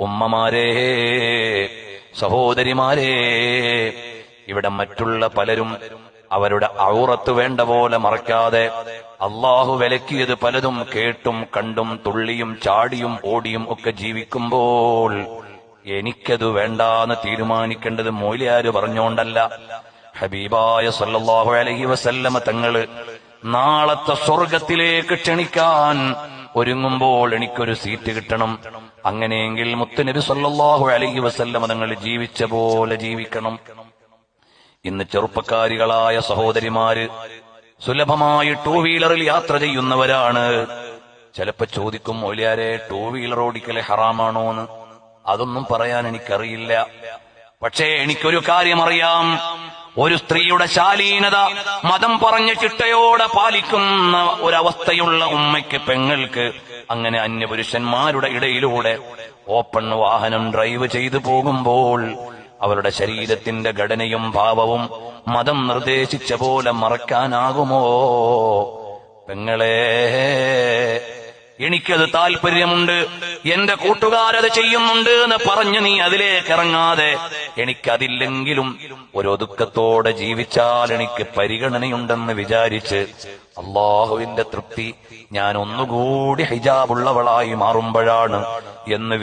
ഉമ്മമാരേ സഹോദരിമാരേ ഇവിടെ മറ്റുള്ള പലരും അവരുടെ ഔറത്ത് വേണ്ട പോലെ മറക്കാതെ അള്ളാഹു വിലക്കിയത് പലതും കേട്ടും കണ്ടും തുള്ളിയും ചാടിയും ഓടിയും ഒക്കെ ജീവിക്കുമ്പോൾ എനിക്കത് വേണ്ടാന്ന് തീരുമാനിക്കേണ്ടത് മൂല്യാര് പറഞ്ഞോണ്ടല്ല. ഹബീബായ സല്ലാഹു അലഹി വസല്ലമ തങ്ങൾ നാളത്തെ സ്വർഗത്തിലേക്ക് ക്ഷണിക്കാൻ ഒരുങ്ങുമ്പോൾ എനിക്കൊരു സീറ്റ് കിട്ടണം. അങ്ങനെയെങ്കിൽ മുത്തുനബി സല്ലാഹു അലഹി വസല്ലമ മതങ്ങൾ ജീവിച്ച പോലെ ജീവിക്കണം. ഇന്ന് ചെറുപ്പക്കാരികളായ സഹോദരിമാര് സുലഭമായി ടൂ വീലറിൽ യാത്ര ചെയ്യുന്നവരാണ്. ചിലപ്പോ ചോദിക്കും മൊലിയാരെ ടൂ വീലർ ഓടിക്കൽ ഹറാമാണോന്ന്? അതൊന്നും പറയാൻ എനിക്കറിയില്ല. പക്ഷേ എനിക്കൊരു കാര്യം അറിയാം ഒരു സ്ത്രീയുടെ ശാലീനത മതം പറഞ്ഞ ചിട്ടയോടെ പാലിക്കുന്ന ഒരവസ്ഥയുള്ള ഉമ്മയ്ക്ക് പെങ്ങൾക്ക് അങ്ങനെ അന്യപുരുഷന്മാരുടെ ഇടയിലൂടെ ഓപ്പൺ വാഹനം ഡ്രൈവ് ചെയ്തു പോകുമ്പോൾ അവരുടെ ശരീരത്തിന്റെ ഘടനയും ഭാവവും മതം നിർദ്ദേശിച്ച പോലെ മറക്കാനാകുമോ? പെങ്ങളെ എനിക്കത് താല്പര്യമുണ്ട് എന്റെ കൂട്ടുകാരത് ചെയ്യുന്നുണ്ട് എന്ന് പറഞ്ഞ് നീ അതിലേക്ക് ഇറങ്ങാതെ എനിക്കതില്ലെങ്കിലും ഒരൊതുക്കത്തോടെ ജീവിച്ചാൽ എനിക്ക് പരിഗണനയുണ്ടെന്ന് വിചാരിച്ച് അള്ളാഹുവിന്റെ തൃപ്തി ഞാൻ ഒന്നുകൂടി ഹിജാബുള്ളവളായി മാറുമ്പോഴാണ് എന്ന്